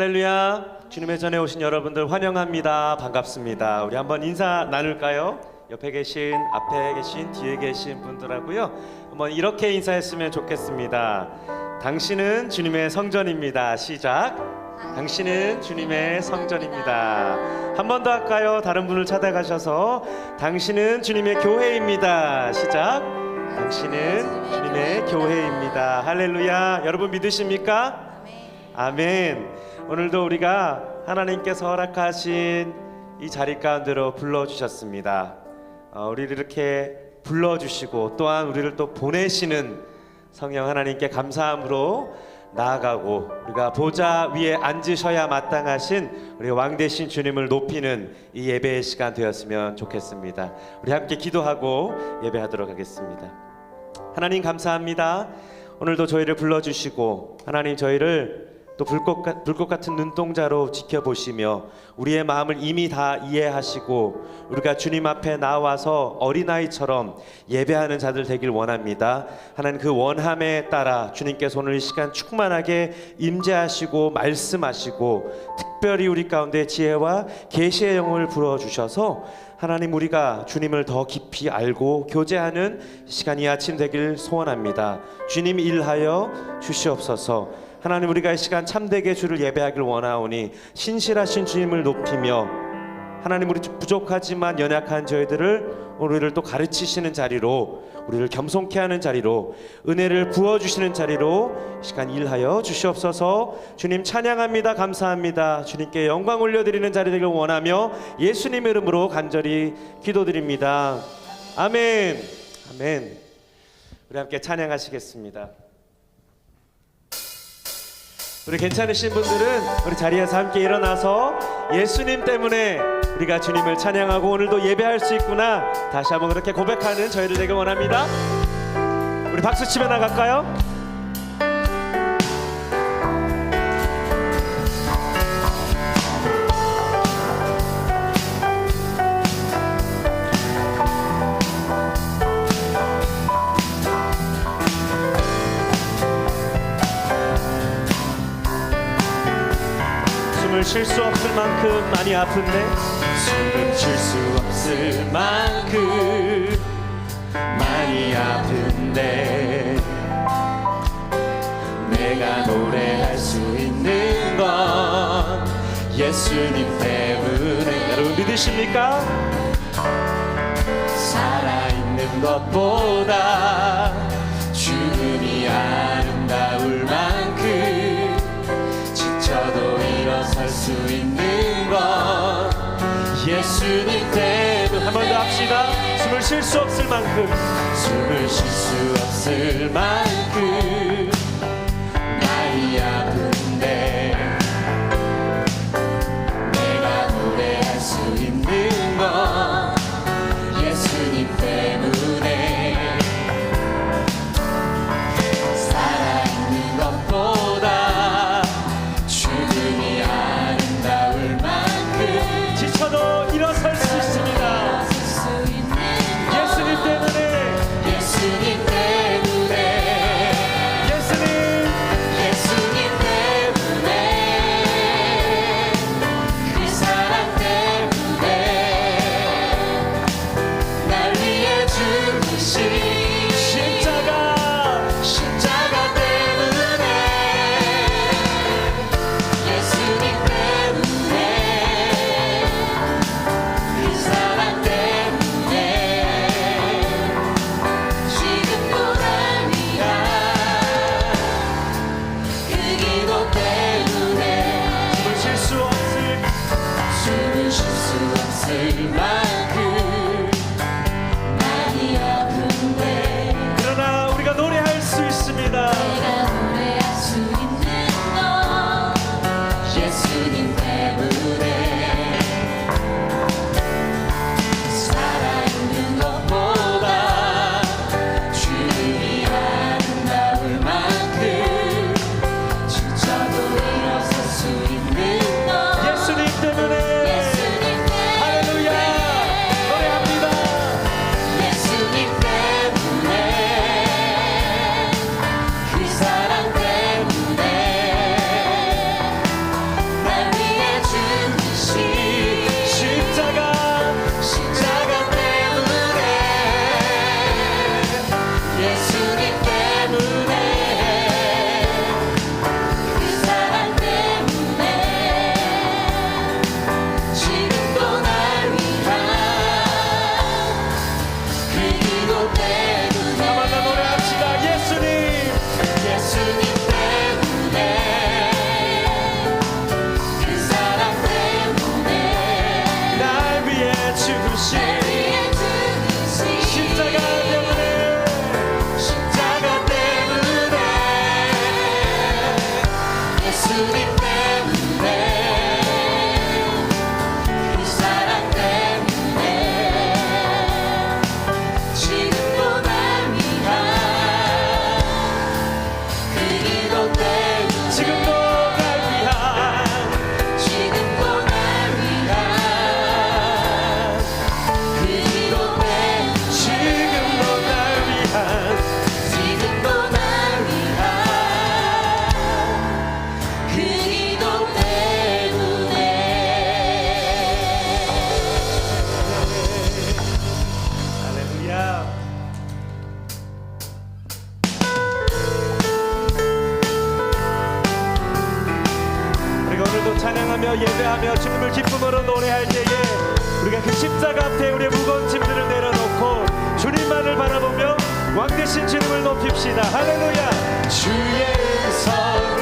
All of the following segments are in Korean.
할렐루야. 주님의 전에 오신 여러분들 환영합니다. 반갑습니다. 우리 한번 인사 나눌까요? 옆에 계신, 앞에 계신, 뒤에 계신 분들하고요. 한번 이렇게 인사했으면 좋겠습니다. 당신은 주님의 성전입니다. 시작. 당신은 주님의 성전입니다. 한 번 더 할까요? 다른 분을 찾아가셔서 당신은 주님의 교회입니다. 시작. 당신은 주님의 교회입니다. 할렐루야. 여러분 믿으십니까? 아멘. 오늘도 우리가 하나님께서 허락하신 이 자리 가운데로 불러주셨습니다. 어, 우리를 이렇게 불러주시고 또한 우리를 또 보내시는 성령 하나님께 감사함으로 나아가고 우리가 보좌 위에 앉으셔야 마땅하신 우리 왕 대신 주님을 높이는 이 예배의 시간 되었으면 좋겠습니다. 우리 함께 기도하고 예배하도록 하겠습니다. 하나님 감사합니다. 오늘도 저희를 불러주시고 하나님 저희를 또 불꽃, 같- 불꽃 같은 눈동자로 지켜보시며 우리의 마음을 이미 다 이해하시고 우리가 주님 앞에 나와서 어린아이처럼 예배하는 자들 되길 원합니다. 하나님 그 원함에 따라 주님께서 오늘 이 시간 충만하게 임재하시고 말씀하시고 특별히 우리 가운데 지혜와 계시의 영을 불어 주셔서 하나님 우리가 주님을 더 깊이 알고 교제하는 시간이 아침 되길 소원합니다. 주님 일하여 주시옵소서. 하나님 우리가 이 시간 참되게 주를 예배하길 원하오니 신실하신 주님을 높이며 하나님 우리 부족하지만 연약한 저희들을 우리를 또 가르치시는 자리로 우리를 겸손케 하는 자리로 은혜를 부어 주시는 자리로 시간 일하여 주시옵소서. 주님 찬양합니다. 감사합니다. 주님께 영광 올려 드리는 자리 되길 원하며 예수님 이름으로 간절히 기도드립니다. 아멘. 아멘. 우리 함께 찬양하시겠습니다. 우리 괜찮으신 분들은 우리 자리에서 함께 일어나서 예수님 때문에 우리가 주님을 찬양하고 오늘도 예배할 수 있구나 다시 한번 그렇게 고백하는 저희를 되길 원합니다. 우리 박수 치며 나갈까요? 쉴 수 없을 만큼 많이 아픈데? 숨을 쉴 수 없을 만큼 많이 아픈데? 내가 노래할 수 있는 건 예수님 때문에. 여러분 믿으십니까? 살아있는 것보다 죽음이 아름다울 만 수 있는 건 예수님 때문 한번 더 합시다. 숨을 쉴 수 없을 만큼. 숨을 쉴 수 없을 만큼 to see. 찬양하며 예배하며 주님을 기쁨으로 노래할 때에 우리가 그 십자가 앞에 우리의 무거운 짐들을 내려놓고 주님만을 바라보며 왕 대신 주님을 높입시다. 할렐루야. 주의 은사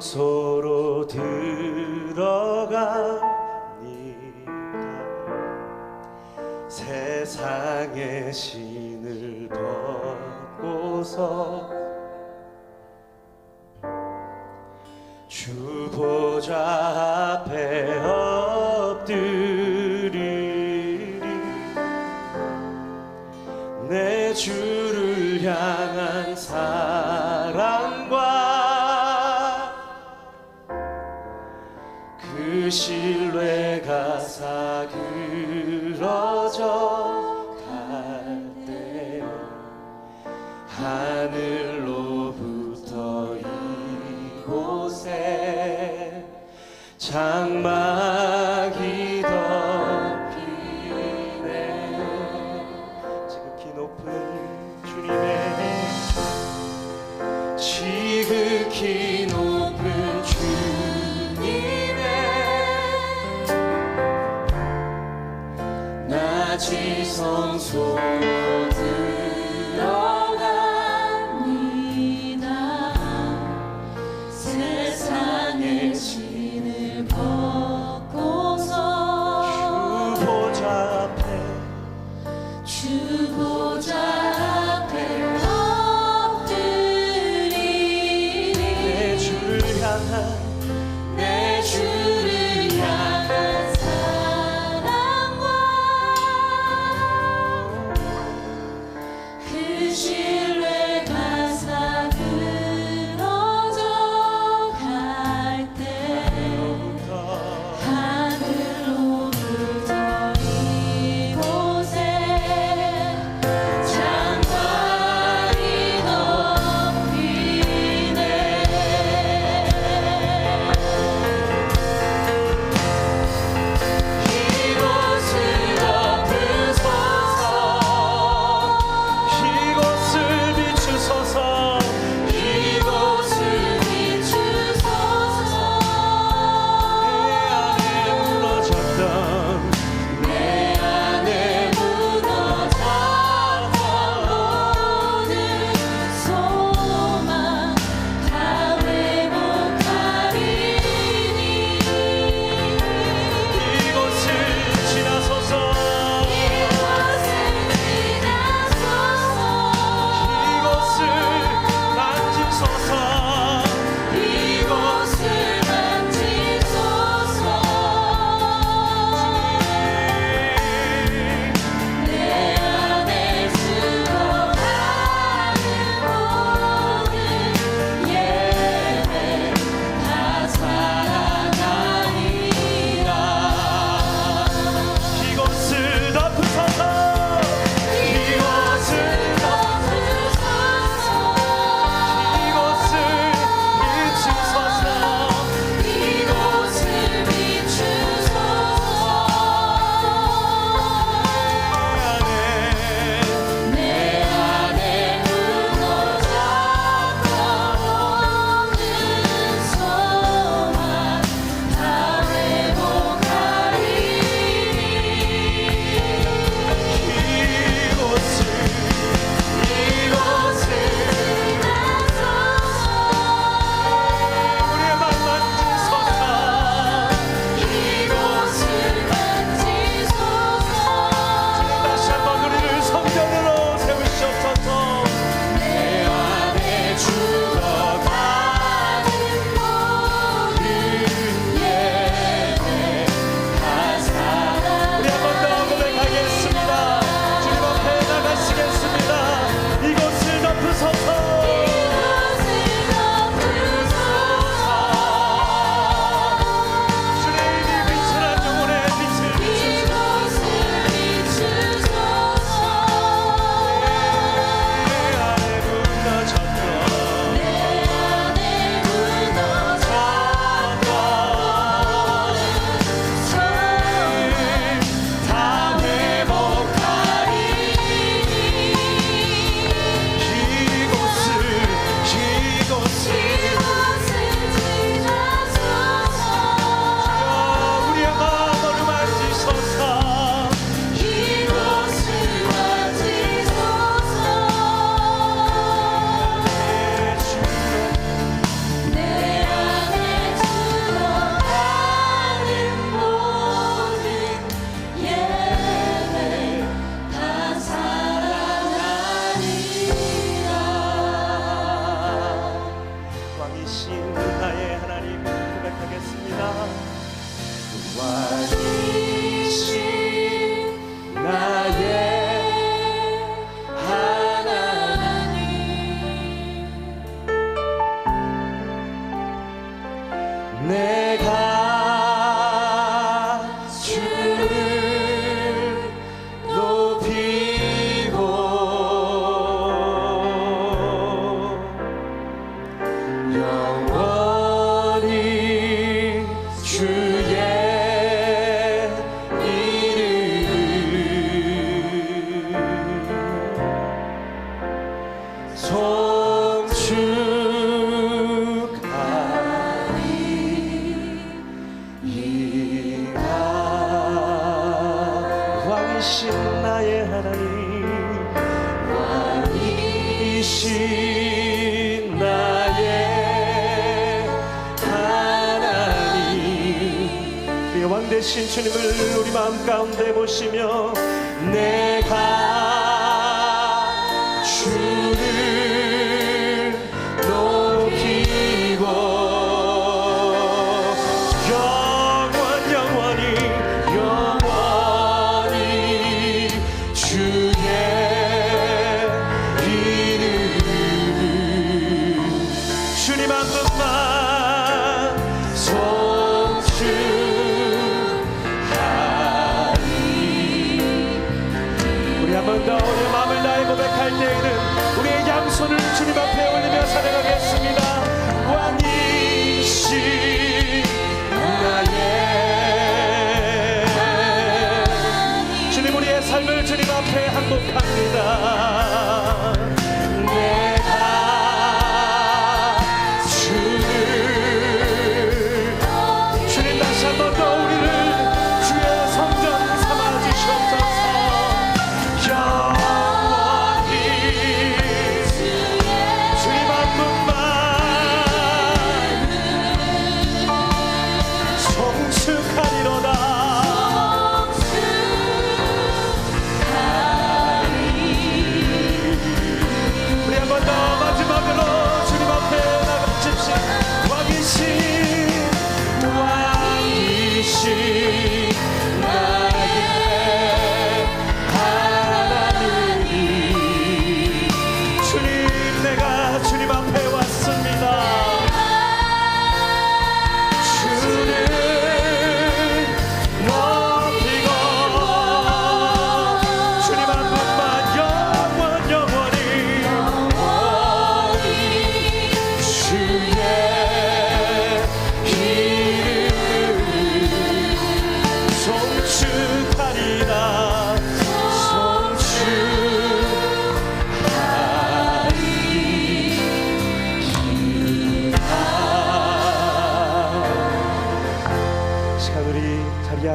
성소로 들어갑니다. 세상의 신을 벗고서 그 신뢰가 사그러져 갈 때 하늘로부터 이곳에 장마 주님을 우리 마음 가운데 모시며 삶을 주님 앞에 항복합니다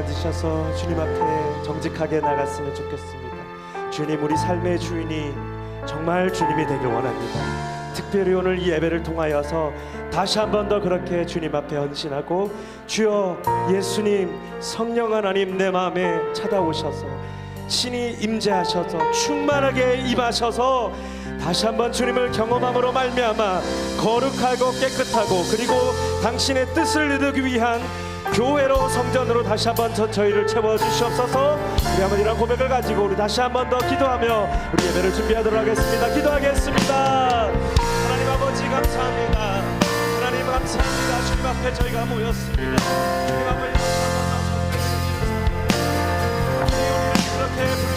앉으셔서 주님 앞에 정직하게 나갔으면 좋겠습니다. 주님 우리 삶의 주인이 정말 주님이 되길 원합니다. 특별히 오늘 이 예배를 통하여서 다시 한 번 더 그렇게 주님 앞에 헌신하고 주여 예수님 성령 하나님 내 마음에 찾아오셔서 신이 임재하셔서 충만하게 임하셔서 다시 한번 주님을 경험함으로 말미암아 거룩하고 깨끗하고 그리고 당신의 뜻을 이루기 위한 교회로 성전으로 다시 한번 저희를 채워 주시옵소서. 우리 아버지랑 고백을 가지고 우리 다시 한번 더 기도하며 우리 예배를 준비하도록 하겠습니다. 기도하겠습니다. 하나님 아버지 감사합니다. 하나님 감사합니다. 주님 앞에 저희가 모였습니다. 주님 앞에 그렇게